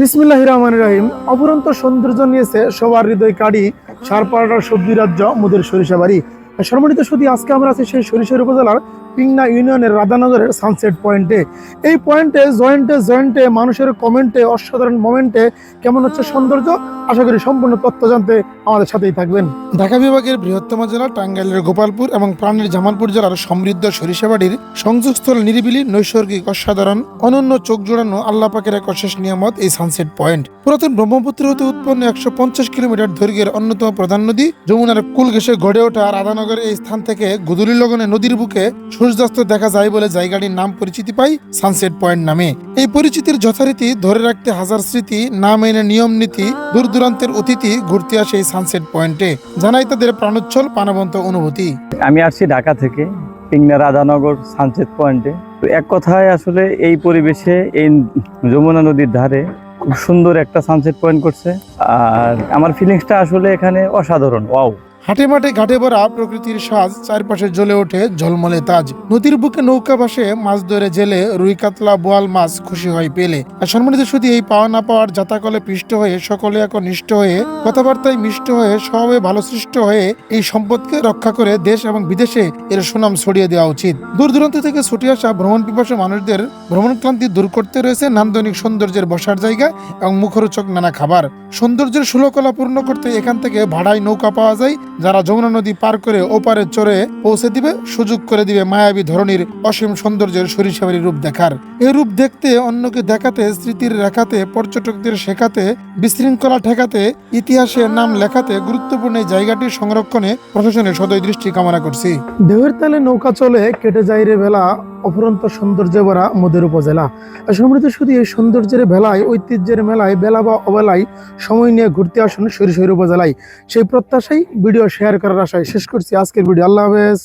বিসমিল্লাহ রহমান রহিম অপুরন্ত সৌন্দর্য নিয়েছে সবার হৃদয় কাড়ি সারপাড়ার সবজি রাজ্য, মোদের সরিষা বাড়ি। সম্মানিত শুধু আজকে আমরা আছি সেই সরিষার উপজেলার পিংনা ইউনিয়নের রাধানগরের সানসেট পয়েন্টে এই পয়েন্টে জয়েন্টে জয়েন্টে মানুষের কমেন্টে অসাধারণ মোমেন্টে কেমন হচ্ছে সৌন্দর্য? আশা করি সম্পূর্ণ তথ্য জানতে আমাদের সাথেই থাকবেন। ঢাকা বিভাগের বৃহত্তম জেলা টাঙ্গাইলের গোপালপুর এবং প্রাণীর জামালপুর জেলার সমৃদ্ধ সরিষাবাড়ির সংযোগস্থল নিরিবিলি, নৈসর্গিক, অসাধারণ, অনন্য চোখ জোড়ানো আল্লাহ পাকের এক অশেষ নিয়ামত এই সানসেট পয়েন্ট পুরাতন ব্রহ্মপুত্র হতে উৎপন্ন একশো পঞ্চাশ কিলোমিটার দৈর্ঘ্যের অন্যতম প্রধান নদী, যমুনার কুল ঘেসে গড়ে ওঠা রাধানগরের এই স্থান থেকে গুদুলি লগনে নদীর বুকে সূর্যাস্ত দেখা যায় বলে জায়গাটির নাম পরিচিতি পায় সানসেট পয়েন্ট নামে। এই পরিচিতির যথারীতি ধরে রাখতে হাজার স্মৃতি না মেনে নিয়ম নীতি দূর দূরান্তের অতিথি ঘুরতে আসে এই সানসেট পয়েন্টে জানাই তাদের প্রাণোচ্ছল প্রাণবন্ত অনুভূতি। আমি আসছি ঢাকা থেকে পিংনা রাধানগর সানসেট পয়েন্টে। তো এক কথায় আসলে এই পরিবেশে এই যমুনা নদীর ধারে খুব সুন্দর একটা সানসেট পয়েন্ট করছে। আর আমার ফিলিংসটা আসলে এখানে অসাধারণ ওয়াও হাটে মাঠে ঘাটে ভরা প্রকৃতির সাজ চারপাশে জ্বলে ওঠে ঝলমলে তাজ। নদীর বুকে নৌকা ভাসে, মাছ ধরে জেলে রুই কাতলা, বোয়াল মাছ খুশি হয় পেলে। আর সম্মানিত শুধু এই পাওয়া না পাওয়ার জাতাকলে পিষ্ট হয়ে, সকলে এখন নিষ্ঠ হয়ে, কথাবার্তায় মিষ্ট হয়ে, স্বভাবে ভালো সৃষ্ট হয়ে এই সম্পদকে রক্ষা করে দেশ এবং বিদেশে এর সুনাম ছড়িয়ে দেওয়া উচিত। দূর দূরান্ত থেকে ছুটে আসা ভ্রমণ পিপাসা মানুষদের ভ্রমণ ক্লান্তি দূর করতে রয়েছে নান্দনিক সৌন্দর্যের বসার জায়গা এবং মুখরোচক নানা খাবার। সৌন্দর্যের সুলকলা পূর্ণ করতে এখান থেকে ভাড়ায় নৌকা পাওয়া যায়। যারা যমুনা নদী পার করে ওপারে চড়ে পৌঁছে দিবে, সুযোগ করে দিবে মায়াবী ধরনের অসীম সৌন্দর্যের সরিষাবাড়ি রূপ দেখার। এই রূপ দেখতে, অন্যকে দেখাতে, স্মৃতির রেখাতে, পর্যটকদের শেখাতে, বিশৃঙ্খলা ঠেকাতে ইতিহাসে নাম লেখাতে গুরুত্বপূর্ণ এই জায়গাটির সংরক্ষণে প্রশাসনের সদয় দৃষ্টি কামনা করছি। ঢেউয়ের তালে নৌকা চলে, কেটে যায় রে বেলা অফুরন্ত সৌন্দর্যে ভরা মোদের উপজেলা। সমৃদ্ধ শুধু এই সৌন্দর্যের বেলায় ঐতিহ্যের মেলায় বেলা বা অবেলায় সময় নিয়ে ঘুরতে আসুন শরীর উপজেলায়। সেই প্রত্যাশাই ভিডিও শেয়ার করার আশায় শেষ করছি আজকের ভিডিও। আল্লাহ হাফেজ।